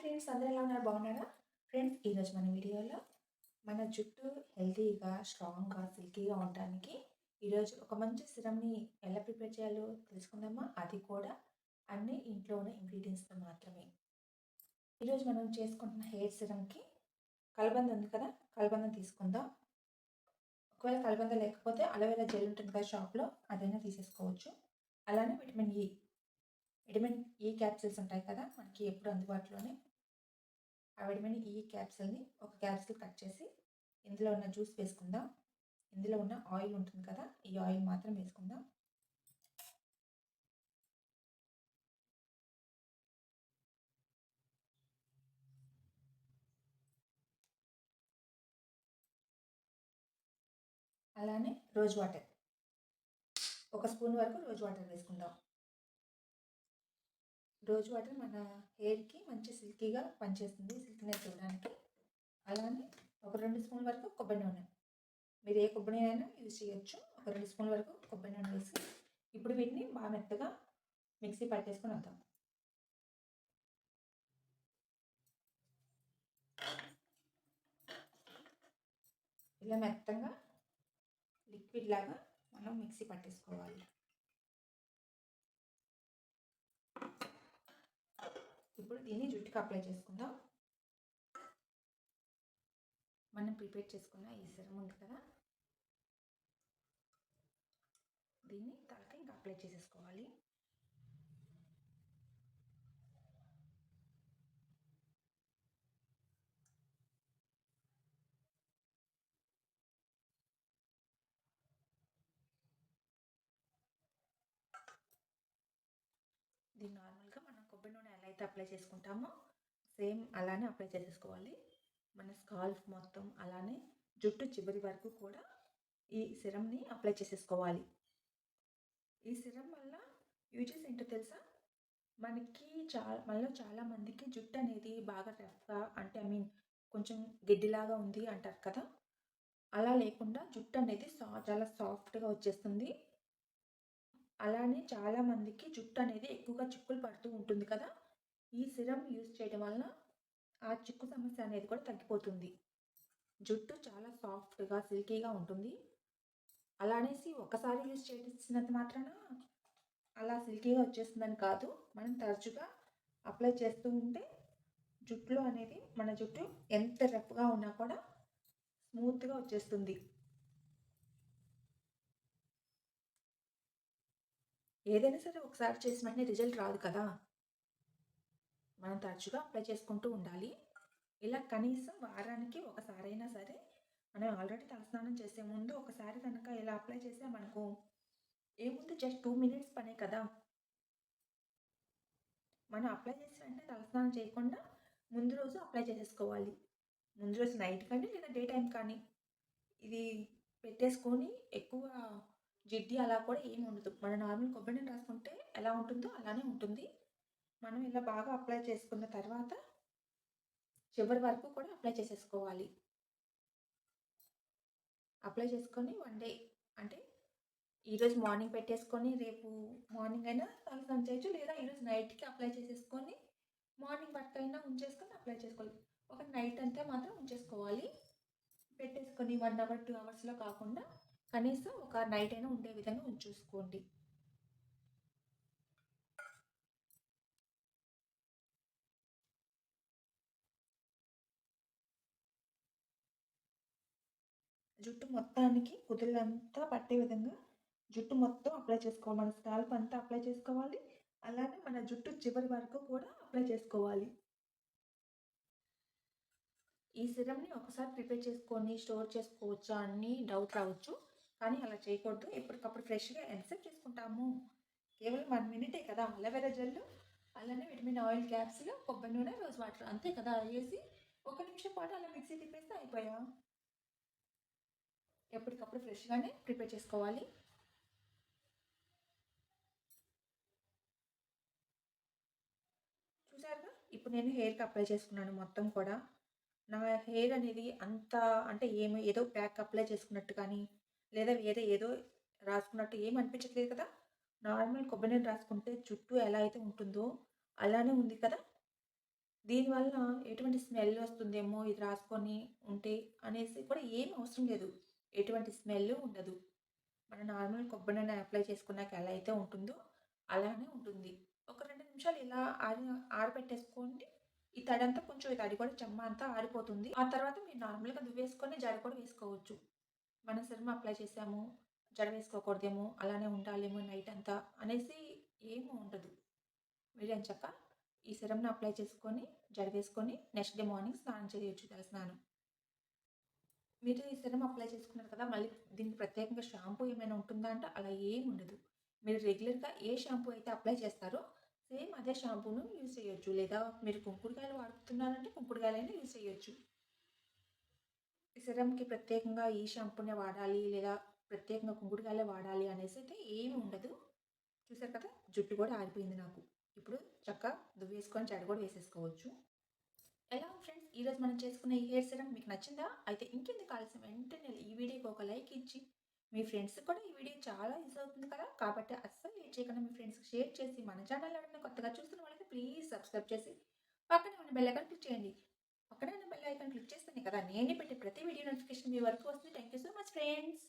Friends అందరూ ఎలా ఉన్నారు? బాగున్నారా? ఫ్రెండ్స్ ఈరోజు మన వీడియోలో మన జుట్టు హెల్తీగా స్ట్రాంగ్గా సిల్కీగా ఉండడానికి ఈరోజు ఒక మంచి సిరమ్ని ఎలా ప్రిపేర్ చేయాలో తెలుసుకుందామా? అది కూడా అన్ని ఇంట్లో ఉన్న ఇంగ్రీడియంట్స్తో మాత్రమే. ఈరోజు మనం చేసుకుంటున్న హెయిర్ సిరమ్కి కలబంద ఉంది కదా? కలబంద తీసుకుందాం. ఒకవేళ కలబంద లేకపోతే అలోవెరా జెల్ ఉంటుంది కదా షాప్లో అదైనా తీసేసుకోవచ్చు. అలానే vitamin E vitamin E capsules ఉంటాయి కదా? మనకి ఎప్పుడు అందుబాటులోనే. ఆ విటమిన్ e ఈ క్యాప్సిల్ని ఒక క్యాప్సిల్ కట్ చేసి ఇందులో ఉన్న జ్యూస్ వేసుకుందాం. ఇందులో ఉన్న ఆయిల్ ఉంటుంది కదా ఈ ఆయిల్ మాత్రం వేసుకుందాం. అలానే రోజ్ వాటర్. ఒక స్పూన్ వరకు రోజ్ వాటర్ వేసుకుందాం. రోజ్ వాటర్ మన హెయిర్కి మంచి సిల్కీగా పనిచేస్తుంది సిల్కీనెస్ ఇవ్వడానికి అలానే ఒక రెండు స్పూన్ వరకు కొబ్బరి నూనె. మీరు ఏ కొబ్బరి నూనె అయినా యూజ్ చేయొచ్చు. ఒక రెండు స్పూన్ వరకు కొబ్బరి నూనె వేసి ఇప్పుడు వీటిని బాగా మెత్తగా మిక్సీ పట్టేసుకొని వద్దాం ఇలా మెత్తగా లిక్విడ్ లాగా మనం మిక్సీ పట్టేసుకోవాలి. ఇప్పుడు దీన్ని జుట్టుకి అప్లై చేసుకుందాం. మనం ప్రిపేర్ చేసుకున్న ఈ సిరం ఉంది కదా? దీన్ని తలకి ఇంకా అప్లై చేసేసుకోవాలి దీన్ని నార్మల్గా మనం కొబ్బరి నూనె ఎలా అయితే అప్లై చేసుకుంటామో. సేమ్ అలానే అప్లై చేసేసుకోవాలి. మన స్కాల్ఫ్ మొత్తం అలానే జుట్టు చివరి వరకు కూడా ఈ సిరమ్ని అప్లై చేసేసుకోవాలి. ఈ సిరం వల్ల యూజెస్ ఏంటో తెలుసా? మనకి చాలా మనలో చాలామందికి జుట్టు అనేది బాగా రఫ్గా అంటే ఐ మీన్ కొంచెం గడ్డిలాగా ఉంది అంటారు కదా? అలా లేకుండా జుట్టు అనేది సా చాలా సాఫ్ట్గా వచ్చేస్తుంది. అలానే చాలామందికి జుట్టు అనేది ఎక్కువగా చిక్కులు పడుతూ ఉంటుంది కదా? ఈ సిరం యూజ్ చేయడం వలన ఆ చిక్కు సమస్య అనేది కూడా తగ్గిపోతుంది. జుట్టు చాలా సాఫ్ట్గా సిల్కీగా ఉంటుంది. అలా అనేసి ఒకసారి యూజ్ చేసినంత మాత్రాన అలా సిల్కీగా వచ్చేస్తుందని కాదు. మనం తరచుగా అప్లై చేస్తూ ఉంటే జుట్టులో అనేది మన జుట్టు ఎంత రఫ్గా ఉన్నా కూడా స్మూత్గా వచ్చేస్తుంది. ఏదైనా సరే ఒకసారి చేసిన వెంటనే రిజల్ట్ రాదు కదా. మనం తరచుగా అప్లై చేసుకుంటూ ఉండాలి. ఇలా కనీసం వారానికి ఒకసారైనా సరే మనం ఆల్రెడీ తలస్నానం చేసే ముందు ఒకసారి కనుక ఇలా అప్లై చేస్తే మనకు ఏముంది? జస్ట్ టూ మినిట్స్ పనే కదా. మనం అప్లై చేసిన వెంటనే తలస్నానం చేయకుండా ముందు రోజు అప్లై చేసేసుకోవాలి. ముందు రోజు నైట్ కానీ లేదా డే టైం కానీ ఇది పెట్టేసుకొని ఎక్కువ జిడ్డి అలా కూడా ఏమి ఉండదు. మన నార్మల్ కొబ్బరి నీళ్ళు రాసుకుంటే ఎలా ఉంటుందో అలానే ఉంటుంది. మనం ఇలా బాగా అప్లై చేసుకున్న తర్వాత చివరి వరకు కూడా అప్లై చేసేసుకోవాలి. అప్లై చేసుకొని వన్ డే అంటే ఈరోజు మార్నింగ్ పెట్టేసుకొని రేపు మార్నింగ్ అయినా తలస్నానం చేయొచ్చు లేదా ఈరోజు నైట్కి అప్లై చేసేసుకొని మార్నింగ్ వర్క్ అయినా ఉంచేసుకొని అప్లై చేసుకోవాలి. ఒక నైట్ అంతా మాత్రం ఉంచేసుకోవాలి. పెట్టేసుకొని వన్ అవర్ టూ అవర్స్లో కాకుండా కనీసం ఒక నైట్ అయినా ఉండే విధంగా ఉంచూసుకోండి. జుట్టు మొత్తానికి కుదులంతా పట్టే విధంగా జుట్టు మొత్తం అప్లై చేసుకోవాలి. మన స్కాల్ప్ అంతా అప్లై చేసుకోవాలి. అలానే మన జుట్టు చివరి వరకు కూడా అప్లై చేసుకోవాలి. ఈ సిరమ్ని ఒకసారి ప్రిపేర్ చేసుకొని స్టోర్ చేసుకోవచ్చా అని డౌట్ రావచ్చు. కానీ అలా చేయకూడదు. ఎప్పటికప్పుడు ఫ్రెష్గా ఎన్సెప్ట్ చేసుకుంటాము. కేవలం వన్ మినిటే కదా. అలవేరా జెల్లు అలానే విటమిన్ ఆయిల్ క్యాప్స్లో కొబ్బరి నూనె రోజ్ వాటర్ అంతే కదా. వేసి ఒక నిమిషం పాటు అలా మిక్సీ తిప్పేస్తే అయిపోయా? ఎప్పటికప్పుడు ఫ్రెష్గానే ప్రిపేర్ చేసుకోవాలి. చూసారుగా? ఇప్పుడు నేను హెయిర్కి అప్లై చేసుకున్నాను మొత్తం కూడా. నా హెయిర్ అనేది అంత అంటే ఏమో ఏదో ప్యాక్ అప్లై చేసుకున్నట్టు కానీ లేదా వేరే ఏదో రాసుకున్నట్టు ఏం అనిపించట్లేదు కదా? నార్మల్ కొబ్బరి నీళ్ళు రాసుకుంటే చుట్టూ ఎలా అయితే ఉంటుందో అలానే ఉంది కదా? దీనివల్ల ఎటువంటి స్మెల్ వస్తుందేమో ఇది రాసుకొని ఉంటే అనేసి కూడా ఏం అవసరం లేదు. ఎటువంటి స్మెల్ ఉండదు. మన నార్మల్ కొబ్బరి నూనె అప్లై చేసుకున్నాక ఎలా అయితే ఉంటుందో అలానే ఉంటుంది. ఒక రెండు నిమిషాలు ఇలా ఆరి ఆరబెట్టేసుకోండి ఈ తడంతా కొంచెం ఈ తడి కూడా చెమ్మ అంతా ఆరిపోతుంది. ఆ తర్వాత మీరు నార్మల్గా దువ్వేసుకొని జడ కూడా వేసుకోవచ్చు. మన సిరం అప్లై చేసాము జడ వేసుకోకూడదేమో అలానే ఉండాలేమో నైట్ అంతా అనేసి ఏమీ ఉండదు. మీరేం చెప్ప ఈ సిరమ్ని అప్లై చేసుకొని జడ వేసుకొని నెక్స్ట్ డే మార్నింగ్ స్నానం చేయొచ్చు తల స్నానం మీరు ఈ సిరం అప్లై చేసుకున్నారు కదా మళ్ళీ దీనికి ప్రత్యేకంగా షాంపూ ఏమైనా ఉంటుందా అంటే అలా ఏం ఉండదు. మీరు రెగ్యులర్గా ఏ షాంపూ అయితే అప్లై చేస్తారో సేమ్ అదే షాంపూను యూజ్ చేయొచ్చు. లేదా మీరు కుంకుడుకాయలు వాడుతున్నారంటే కుంకుడుకాయలైనా యూజ్ చేయొచ్చు. ఈ సిరంకి ప్రత్యేకంగా ఈ షాంపూనే వాడాలి లేదా ప్రత్యేకంగా కుంకుడుకాయలే వాడాలి అనేసి అయితే ఏమి ఉండదు. చూసారు కదా జుట్టు కూడా ఆరిపోయింది నాకు. ఇప్పుడు చక్కగా దువ్వేసుకొని జడ కూడా వేసేసుకోవచ్చు. ఎలా ఫ్రెండ్స్ ఈరోజు మనం చేసుకున్న ఈ హెయిర్ సిరమ్ మీకు నచ్చిందా? అయితే ఇంకెందుకు ఆలస్యం? వెంటనే ఈ వీడియోకి ఒక లైక్ ఇచ్చి మీ ఫ్రెండ్స్కి కూడా ఈ వీడియో చాలా యూజ్ అవుతుంది కదా? కాబట్టి అస్సలు లేట్ చేయకుండా మీ ఫ్రెండ్స్కి షేర్ చేసి మన ఛానల్ ఎవరైనా కొత్తగా చూస్తున్న వాళ్ళకి ప్లీజ్ సబ్స్క్రైబ్ చేసి పక్కనే ఉన్న బెల్ ఐకాన్ క్లిక్ చేయండి. పక్కనే ఉన్న బెల్ ఐకాన్ క్లిక్ చేస్తాను కదా నేను పెట్టే ప్రతి వీడియో నోటిఫికేషన్ మీ వరకు వస్తుంది. Thank you so much friends.